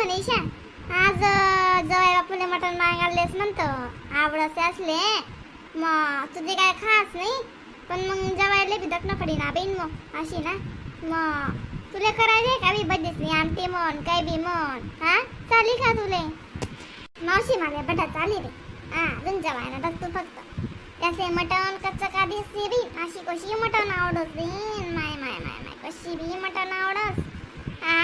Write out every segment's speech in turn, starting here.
मनीषा आज अं, जवाई बापूने मटण मागायलेस म्हणतो. आवडसे असले. मग तुझे काय खास नाही पण मग जवायला बी दखणं पडी ना बेन मग अशी ना. मग तुला करायचे का बी बड्डेच नाही आमटे म्हण काय बी म्हण हा? चाली का तुले? मावशी माझ्या बटा चाली रे. हा अजून जवायला बघतो फक्त. त्याचे मटण कच्च का दिसते बी? अशी कशी मटण आवडत बी माय माय माय माय कशी बी मटण आवडत हा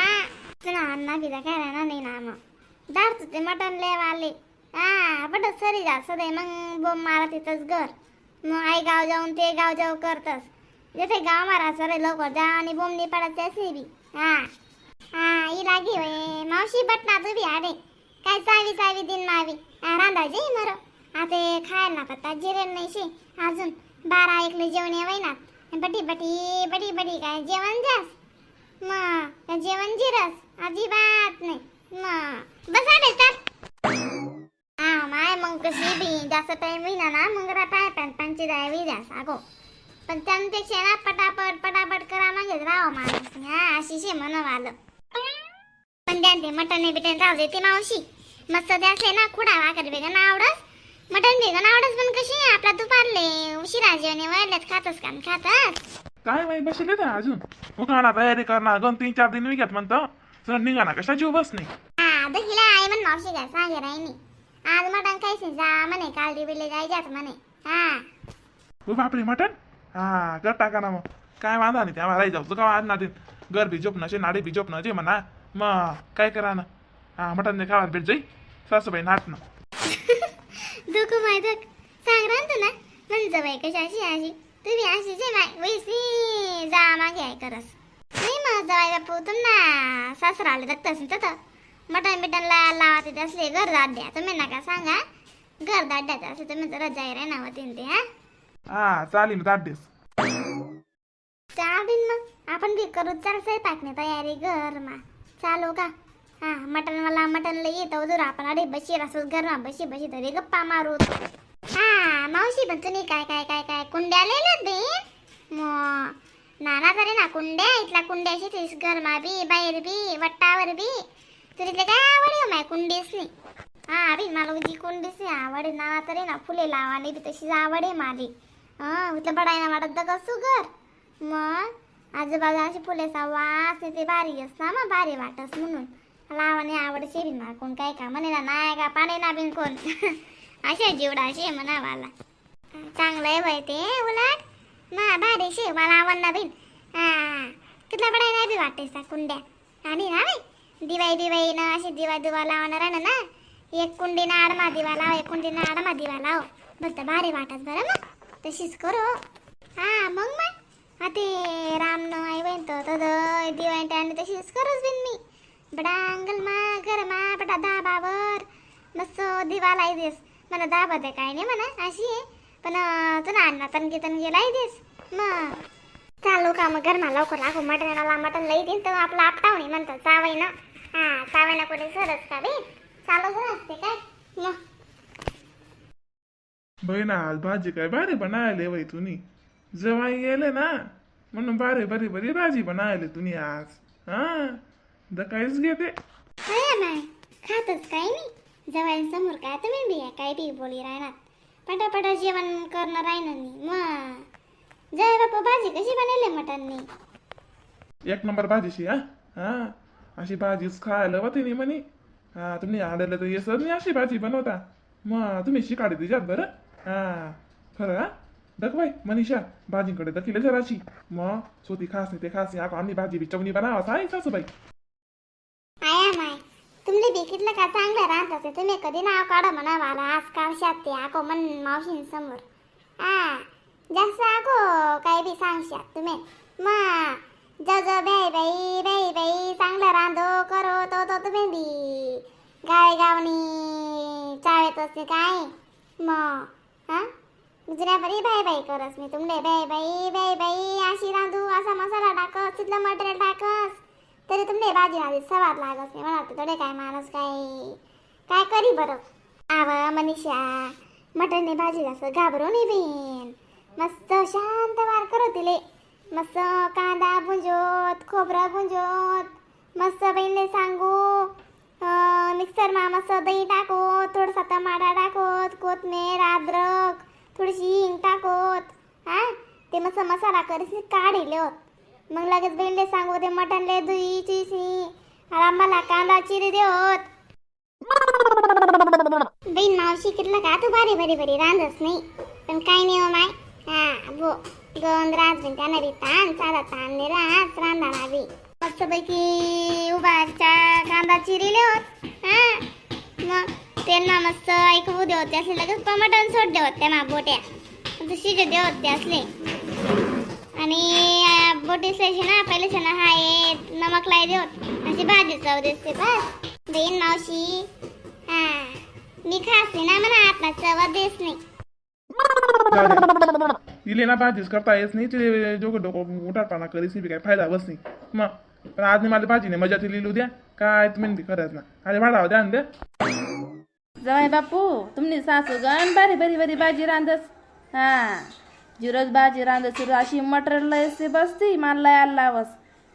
तुला अण्णा बिदा काय राहणार नाही मटण लेवाले हा बट सरी जा सदै मग बोम मारा तिथंच घर मग आई गाव जाऊन ते गाव जाऊ करतस जेथे गाव मारा सरे लवकर जा आणि बोम नाही पडत असे बी हा हा ही लागी वय मावशी बटना तू बी अरे काय चावी चावी दिन मावी हा, रांधायचे मर आता खायला ना पत्ता जिरेल नाही शे अजून बारा ऐकले जेवण येवाय ना बटी बटी बटी बटी काय जेवण जास मा जेवण जिरस. अजिबात नाही. मा बस देतात तर हा माय मग कशी बी. जास्त टाइम होईना ना. मग पाय पॅन पांची द्यावी वी अगो पण त्यांपेक्षा ना पटापट पटापट करा मागे राव माणूस. हा अशी शे म्हणून आलं पण द्या ते मटन बिटन राहू दे ती मावशी. मस्त द्यासे ना खुडा वाकर वेगन आवडस. मटन वेगन आवडस पण कशी आपला दुपारले उशिरा जेवणे वळल्यात खातस का खातस? काय माहिती बसले ना अजून? उखाणा तयारी करणार दोन तीन चार दिन विकत म्हणतो. सर निघा ना कशा जीव बस नाही हा दहिला आई म्हण मावशी काय सांगे राहिनी आज मटण काही जा म्हणे काल दिवेले जायच्यात म्हणे. हा. ओ बापरे हा कर टाका ना मग. काय वांधा नाही त्या राही जाऊ तुका आज ना दिन घर बी झोपणं शे नाडे बी झोपणं जे म्हणा. मग काय करा ना? हा मटन दे खावा भेट जाई. सासूबाई नाटणं. दुःख सांग राहतो ना. म्हणजे बाई कशी अशी अशी. तुम्ही अशी जे माय वैसी जा मागे आहे करस नाही मग जवाय बापू तुम ना. सासरा आले तर तसं तर मटण बिटन लावा तिथे असले घर दाट द्या तुम्ही नका सांगा. घर दाट द्यायचं असं तुम्ही जरा जाय रे नाव तीन ते हा? हा चालेल दाट दिस चहा बिन मग. आपण बी करू चाल स्वयंपाकने तयारी घर मा. चालू का? हा मटन मला मटन लई येतो जर आपण अरे बशी रसोस घरमा बशी बशी तरी गप्पा मारू. हा मावशी पण तुम्ही काय काय काय काय कुंड्या लिहिल्यात बे? मग नाना तरी ना कुंड्या इथला कुंड्याशी तीस गरमा बी बाहेर बी वट्टावर बी. तुला काय आवड आहे हो माय कुंडीस नाही हा बी मला उजी कुंडीस नाही आवड आहे. ना तरी ना फुले लावाने बी तशीच आवड आहे माझी. हा उतलं बडायना वाटत कसू घर मग आजूबाजू अशी फुलेचा वास येते भारी असता मग भारी वाटस म्हणून. लावाने आवडशे बी मला कोण काय का म्हणे ना नाही का पाणी ना बिन कोण. अशा जीवडा असे म्हणावाला चांगलं आहे बाई ते उलट. ना भारी शे मला आवडला बिन. हा. कितला बडाय नाही बी वाटते सा कुंड्या. आणि ना बाई दिवाळी दिवाळी ना अशी दिवा दिवा लावणार आहे ना एक कुंडीनं आडमा दिवा लाव एक कुंडीनं आडमा दिवा लाव. बघ भारी वाटत बरं मग. तशीच करू. हा मग मग. हा ते राम आई बहीण तर तर दिवाळी आणि तशीच करच बिन मी. बडा अंगल मा घर मा बडा दाबावर. मस्त दिवा लाई देस मला दाबा दे काय नाही म्हणा अशी आहे. पण तुला अण्णा तनगे तनगे लाई देस. मग. चालू का मग घरमा लवकर लागू. मटणाला मटण लई देईन तर आपलं आपटावणी म्हणतात. चावाई ना हा चावायला कोणी सरच का बे? चालूच असते काय? मग. बहिणा आज भाजी काय भारी बनायले वय तुम्ही? जवाई गेले ना म्हणून बारे बरी बरी भाजी बनायले तुम्ही आज. हा दकाईच घेते. अरे माय खातच काय नाही. जवळसमोर समोर काय तुम्ही बी काय बी बोली राहणार. पटापटा जेवण करणं राहणार नाही. मग जय बापा भाजी कशी बनवली मटननी? एक नंबर भाजीशी हा? हा? अशी भाजीच खायला होती नाही म्हणे. हा तुम्ही आलेलं तर येस नाही अशी भाजी बनवता. मग तुम्ही शिकाडी दिजात बरं. हा खरं हा? दखबाई मनीषा भाजीकडे दखिले जराशी. मग सोती खास नाही ते खास नाही. आको आम्ही भाजी बिचवणी बनावा सांग सासूबाई. कितलं का चांगलं राहत असे तुम्ही कधी नाव काढा म्हणा मला. आज काल ते आको मन मावशीन समोर हा जास्त आको काय बी सांगशात तुम्ही. मग ज ज बाई बाई बाई बाई चांगलं रांधो करो तो तो तुम्ही बी. गाय गावनी चावेत असते काय? मग हा? दुसऱ्या बरी बाई बाई करस मी. तुमले बाई बाई बाई बाई अशी रांधू असा मसाला टाकस तिथलं मटेरियल टाकस. तरी तुम्ही भाजी माझी सवाद लागत नाही. मला वाटतं थोडे काय माणूस काय काय करी बरं. आव मनीषा मटणने भाजी जास्त घाबरून बेन मस्त शांत वार करू तिले. मस्त कांदा भुंजोत खोबरं भुंजोत मस्त बहिणीने सांगू. मिक्सर मिक्सरमा मस्त दही टाकत थोडासा टमाटा टाकत कोथमीर अद्रक थोडीशी हिंग टाकत. हा? ते मस्त मसाला करीस काढिले. होत मग लगेच भेंडे सांगू ते मटणले धुई चिसी आणि आम्हाला कांदा चिरी देत बहीण मावशी कितलं का? तू भारी भारी भारी रांधच नाही. पण काय नाही हो माय. हा भो गंध राजबीन त्यानं बी ताण साधा ताण नाही रांधा मस्त मस्तपैकी उभारच्या कांदा चिरिले होत. हा मग त्यांना मस्त ऐकवू दे होते असले लगेच टमाटर सोड दे होते मा बोट्या. शिजू दे होते असले. आणि बोटी स्लायशी ना पहिले ना हा हे नमक लाई दे होत अशी भाजी चव दिसते बस बहीण मावशी हा मी खाते ना मला आता चव देस नाही। ना भाजीच करता येत नाही तिले डोकं डोकं उठाटपणा करीस नाही काय फायदा बस नाही। मग पण आज मला भाजी नाही मजा ती लिहिलू द्या काय तुम्ही नाही खरंच ना अरे भाडा द्या ना द्या जवाई बापू तुमनी सासू गण बारी बारी बारी भाजी रांधस। हा। जिरोज भाजी रांधस सुरू अशी मटर लयसे बसती मला यायला लावस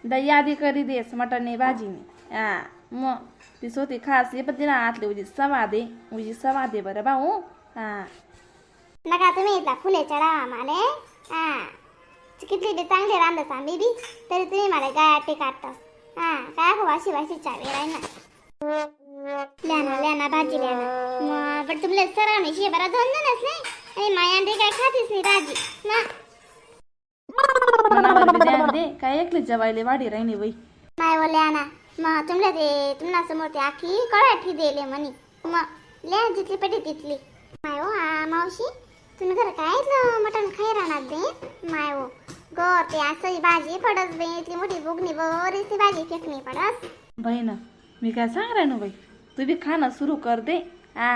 द यादी करी देस मटरनी भाजीनी. हा मग ती सोती खास ये पण तिला आतली उजी सवा दे उजी सवा दे बरं भाऊ. हा नका तुम्ही इथला फुले चढावा माले. हा किती बी चांगले रांधत आम्ही बी तरी तुम्ही मला गाठी काढतास. हा काय हो वाशी वाशी चावी राय ना. ल्याना ल्याना भाजी ल्याना. मग पण तुमले सरावणी शिबरा धंदा नसले नाही आणि माया अंडे काय खातीस नाही भाजी? ना दे काय जवायले? वाडी राहिनी माय मग तुमले ते तुम्हाला समोर ते आखी कळाठी दिले म्हणे. मग ल्या जितली पेटी तिथली माय हो हा मावशी तुम्ही घर काय इथलं मटण खाई राहणार दे माय हो गो ते असं भाजी पडस बे इतली मोठी बुगणी बरीचशी भाजी फेकणी पडस. बहीण मी काय सांग राहिनो बाई? तू बी खाणं सुरू कर दे. हा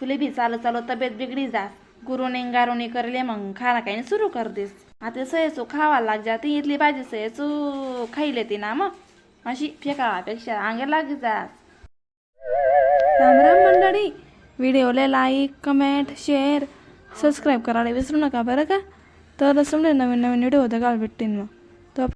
तुले बी चालू चालू तब्येत बिगडी जास. गुरुने गारुने करले मग खाना काही सुरू कर देस. आता सयसू खावा लाग जाते इथली भाजी सयसू खाई ती ना मग. अशी फेकावापेक्षा अंगे लाग जा रामराम मंडळी व्हिडिओला लाईक कमेंट शेअर सबस्क्राईब करायला विसरू नका बरं का? तर समजा नवीन नवीन व्हिडिओ होतं काल भेटतील मग